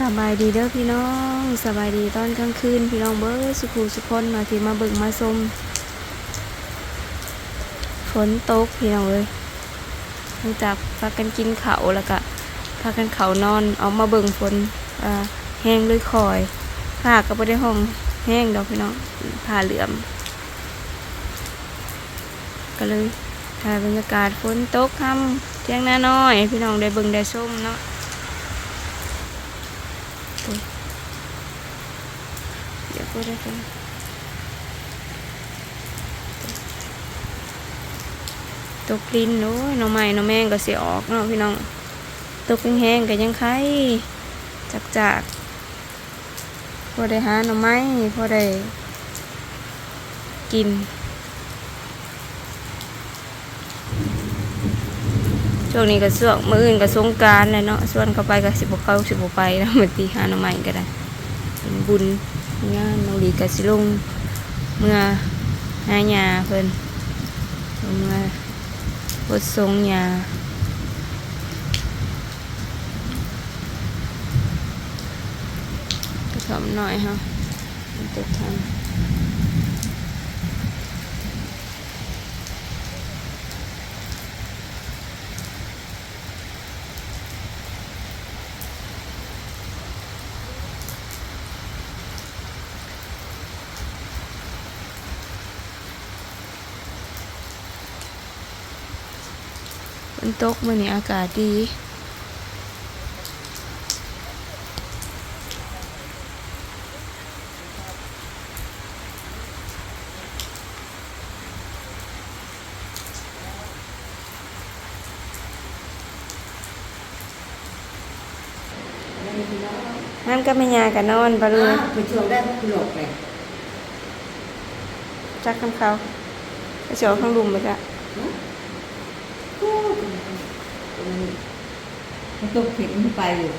สบายดีเด้อพี่น้องสบายดีตอนกลางคืน พี่น้องเบิร์สุขูสุคนมาที่มาเบิ่งมาชมฝนตกพี่น้องเลยหลังจากพากันกินเขาแล้วก็พากันเขานอนออกมาเบิ่งฝนแห้งเลยคอยผ้าก็ไม่ได้ห้องแห้งดอกพี่น้องผ้าเหลือม ก็เลยถ่ายบรรยากาศฝนตกค่ำเที่ยงหน้าน้อย พี่น้องได้เบิ่งได้ชมเนาะ เดี๋ยวพูดได้กันตกลิ้นโอ้ยน้องใหม่น้องแมงก็เสียออกเนาะพี่น้องตกแห้งๆก็ยังไข่จักจากพอได้หาหน่อไม้พอได้กินช่วงนี้ก็ส่วงมืออื่นก็สงการเลยเนาะส่วนเข้าไปก็สิบเข้าสิบไปแล้วมันตีหาหน่อไม้ก็ได้เป็นบุญ งานน้องดีกับสิลุงเมื่อหาหยาเพิ่นเมื่อบดทรงหยาก็ทำหน่อยฮะมันจะทำ ฝนตกมื่อนี้อากาศดีน้ำก็ไม่ยากันนอนปะลูอ่ากไปช่วงได้คุณหลบเลยจักคำเขาไปเฉียวข้างลุมไปจ้ะ มันตกผิดมันไปอยู่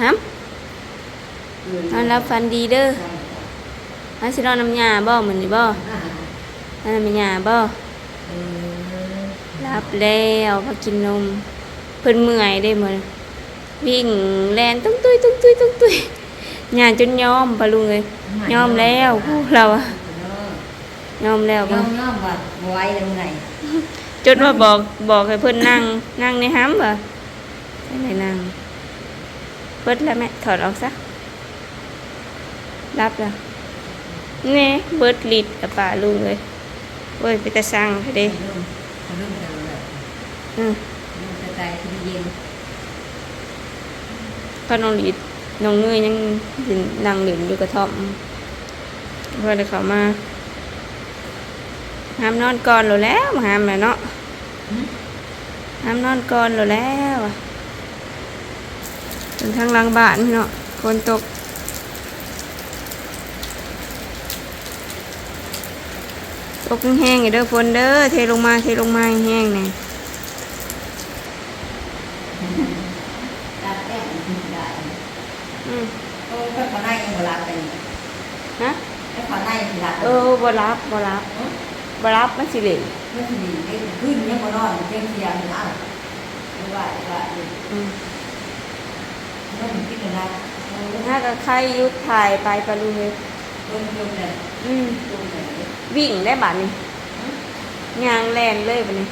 ฮัมนอนรับฟันดีเด้อฮัสินอนน้ำยาบ่เหมือนนี่บ่นั่นน้ำยาบ่รับแล้วพากินนม เพิ่นเมื่อยได้เหมื้อวิ่งแล่นตุ้งตุ้ยตุ้งตุ้ยตุ้งตุ้ย ยาจนยอมปะลุงเอ้ยยอมแล้วพวกเราอะยอมแล้วย่บ่อมย่อมว่าไว้ยังไงจนว่าบอกบอกให้เพิ่นนั่งนั่งในห้ำบ่ใช่ไหนนั่งเปิดแล้วแม่ถอดออกซะรับแล้วนี่เบิดลิดกับป่าลุงเลยโอ้ยไปแต่สั่งให้เด้เริ่มเริ่มจะแบบอืมเริ่มจะใจที่เย็นก็น้องลิด น้องเงยยังนั่งหลินอยู่กระท่อมเพื่อนเขามาห้ามนอนก่อนหรอแล้วห้ามแหละเนาะห้ามนอนก่อนหรอแล้วอะเป็นทางลังบ้านเนาะคนตกตกแห้งๆอย่าเด้อฝนเด้อเทลงมาเทลงมาแห้งเนี่ย ตาแก้มได้ อืม โอ้ก็ขอได้ยัง บรับเลยนะก็ขอได้ยังรับเออบ่รับบ่รับบ่รับมันสิเหลวไม่ถึงดีไม่ขึ้นยังบ่นอนเพียงเสียงหนึ่งอะไม่ไหวไหวอืมไม่ถึงคิดเลยนะถ้าก็ใครยุดถ่ายไปปะลุงเลยโดนโดนเลยอืมโดนเลยวิ่งได้บัดนี้ยางแลนเลยบัดนี้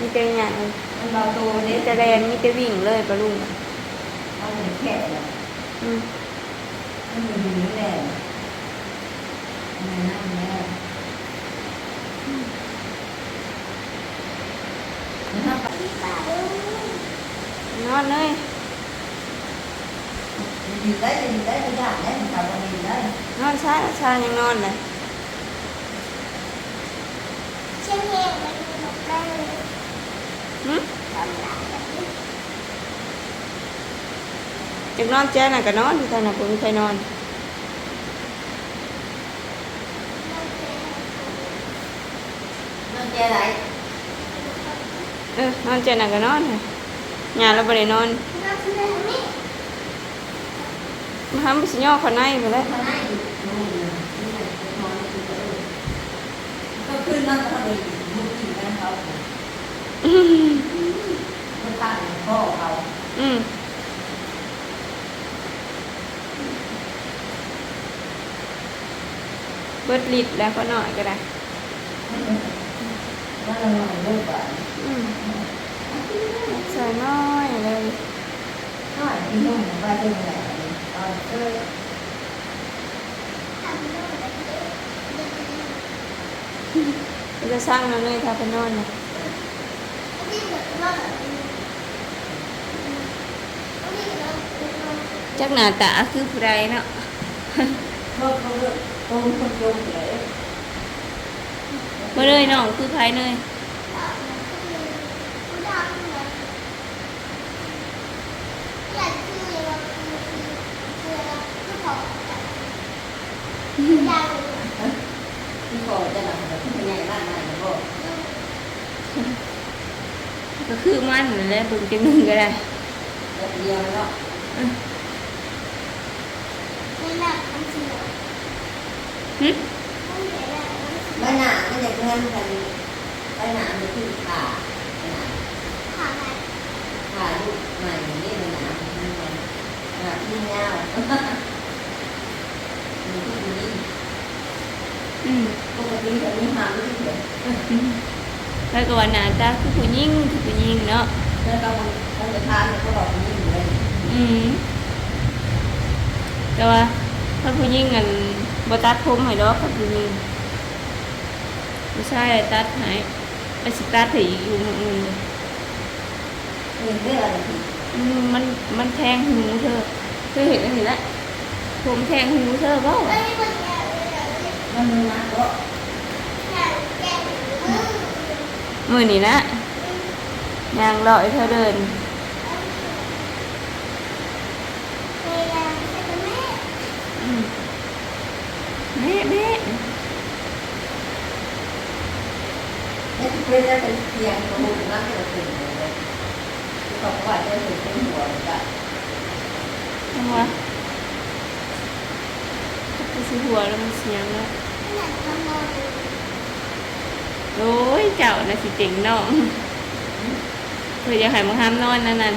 มีแต่ยางมันเราโตมีเนี่ยแต่แลนมีแต่วิ่งเลยปะลุงเอาเหมือนแค่เลยอืม มันอยู่ในนี้แหละอะไรนั่นแหละนะครับนอนเลยดีได้ดีได้ไม่ยากได้มันทำดีได้นอนช้าช้ายังนอนเลยเช่นเองมันมีนกได้เลยหึทำได้ แบบนี้จักนอนแจ้น่ะก็นอนที่ท่านน่ะบ่มีใครนอน nó che lại เออนอนแจ้น่ะก็นอนค่ะยาเราบ่ได้นอนน่าจะได้ไหมมาทำสิย่อเขาในไปแล้ว con này có khuyên nó có bị một kỳ เขามันตั้งพ่อเขาอืม เบิดลิดแล้วก็หน่อยก็ได้ว่าเราลองเลิกก่อนอืมใส่น้อยเลยถ้าที่นุ่มว่าจะไหนตอนเออทำโน่นแบบนี้มันจะสร้างน้ำเลยถ้าไปนอนนะนี่เหมือนว่าแบบนี้นี่เรเราจักหน้าตาคือผู้ใดเนาะ เลิกเลิกตรงคนโยมเลยบ่เลยน้องคือไผเลยทำคือผู้ทำเลยอยากคือเราคือคือเราคือพออยากที่พ่อจะหลับแต่ที่ใหญ่บ้านไหนนะพ่อก็คือมันนั่นแหละเบิ่งจังหนึงก็ได้แล้วเดียวเนาะไม่น่าทำสิ่งนั้น หึไม่เห็นอะไรใบหน้ามันจะเงินกันใบหน้ามันคือขาใบหน้าผ่านอะไรขาลูกใหม่นี่ใบหน้ามันมันหน้าที่ยาวมันคือผู้หญิงอืมปกติจะมีหางที่เดียวอืมแล้วก็ว่าหน้าตาคือผู้หญิงคือผู้หญิงเนาะแล้วก็มันมันจะทานก็บอกผู้หญิงเลยอืมแต่ว่าถ้าผู้หญิงอัน บ่ตัดผมให้ดอกถ้าผู้หญิงผู้ชายตัดให้ไปสิตัดให้อีกอยู่มื้ออื่นเรื่องเรื่องอะไรผิดอืมมันมันแทงหูเธอเธอเห็นอันนี้แล้วผมแทงหูเธอเปล่าเอ้ยมันแก่เลยเหรอมันมีนะก็แก่แก่อืมมือนี่นะยางลอยเธอเดิน เวลาใช่ไหม อืม แม่แม่เนี่ยเป็นแล้วเป็นเพียงกระบุนนั่งให้เราตื่นเลยเขาบอกว่าจะถึงเป็นหัวเลยจ้ะจังวะไปซื้อหัวแล้วมันเสียงแล้วไม่อยากทำนอนโอ้ยเจ้าน่ะสิเจ๋งน้องเพื่อจะให้มึงห้ามนอนนั่นนั่น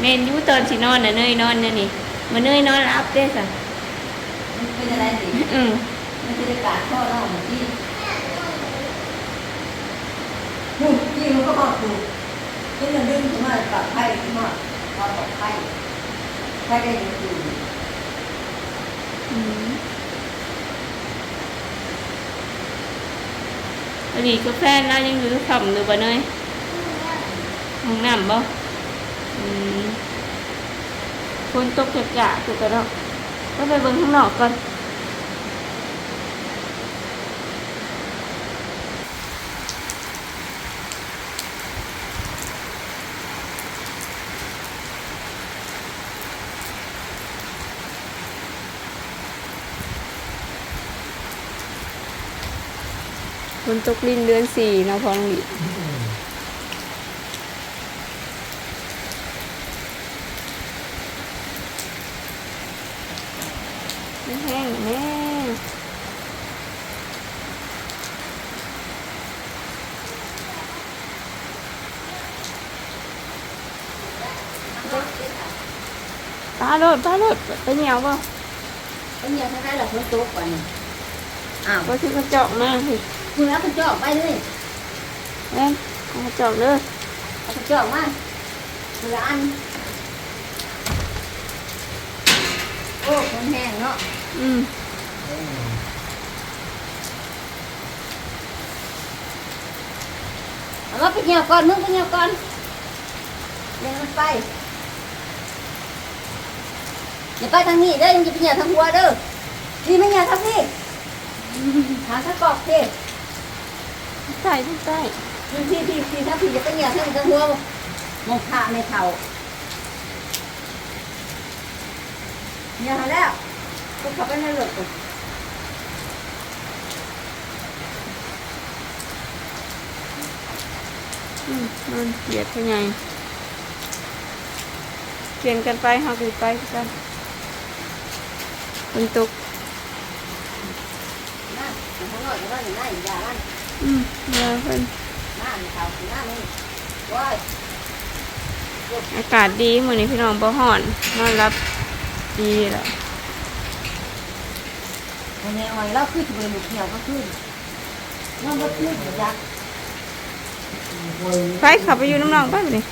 เมนอยูตอนสินอนน่ะเนยนอนเนี่ยนี่มาเนยนอนรับเด้สะมันเป็นอะไรสิอืม มันจะได้การข้อเล่าเหมือนที่นู่นที่มันก็บอกถูกที่มันดึงขึ้นมาปรับไพ่ขึ้นมาเราปรับไพ่ไพ่ได้ยังอยู่อืมอดีตก็แฟนเรายังอยู่ทำอยู่บ่เนยห้องน้ำบ่อืมฝนตกจัดจ่าถูกกันแล้วก็ไปเบิ่งข้างนอกก่อน ฝนตกลินเดือนสี่เนาะพอน้องหลีไม่แห้งแม่ปลาโลดปลาโลดไปเหนียวเปล่าก็เนี่ยถ้าได้เราเพิ่มโต๊ะก่อนนี่อ้าวก็คือกระจอกมาสิ คุณเอากระจอกไปเลยแม่นเอากระจอกเลยเอากระจอกมาเวลาอัน โอ้คนแห้งเนาะ อืมเอามาไปเหี่ยวก่อนมึงไปเหี่ยวก่อนเดี๋ยวมันไปอย่าไปทางนี้เด้อยังจะไปเหี่ยวทางหัวเด้อนี่ไม่เหี่ยวทางนี้หาสักกอกสิ ใต้ใต้พี่พี่พี่พี่ถ้าพี่จะไปเหี่ยวทางทางหัวมองขาในเข่าเหี่ยวหาแล้วก็เข้าไปในรถก่อนอืมมันเหยียดไปไงเปลี่ยนกันไปเฮากันไปคือกันฝนตกนั่นข้างนอกอยู่ว่าอยู่นั่นอย่านั่น อืมมาเพิ่นมามีเขาสีหน้านี่ว้ายอากาศดีมื้อนี้พี่น้องบ่ฮ้อนนอนรับดีแล้ววันนี้อ่อยเราขึ้นไปหลุดเหี่ยวก็ขึ้นน้องก็ขึ้นเหมือนยักษ์ไปขับไปอยู่น้ำนองไปมื้อนี้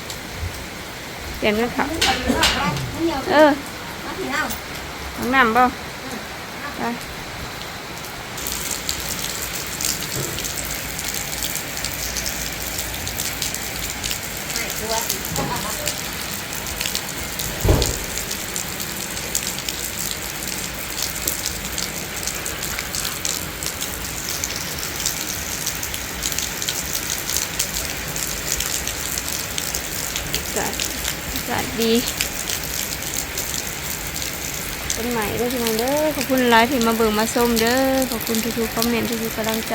เปลี่ยนกันขับขึ้นไปอยู่นอกไปมันเหี่ยวเออมาที่น้าห้องน้ำบ่ไป ให้ตัวสิ อากาศอากาศ ดีเป็นใหม่ด้อพี่น้องเด้อขอบคุณหลายที่มาเบิ่งมาส้มเด้อขอบคุณทุกๆคอมเมนต์ทุกๆกำลังใจ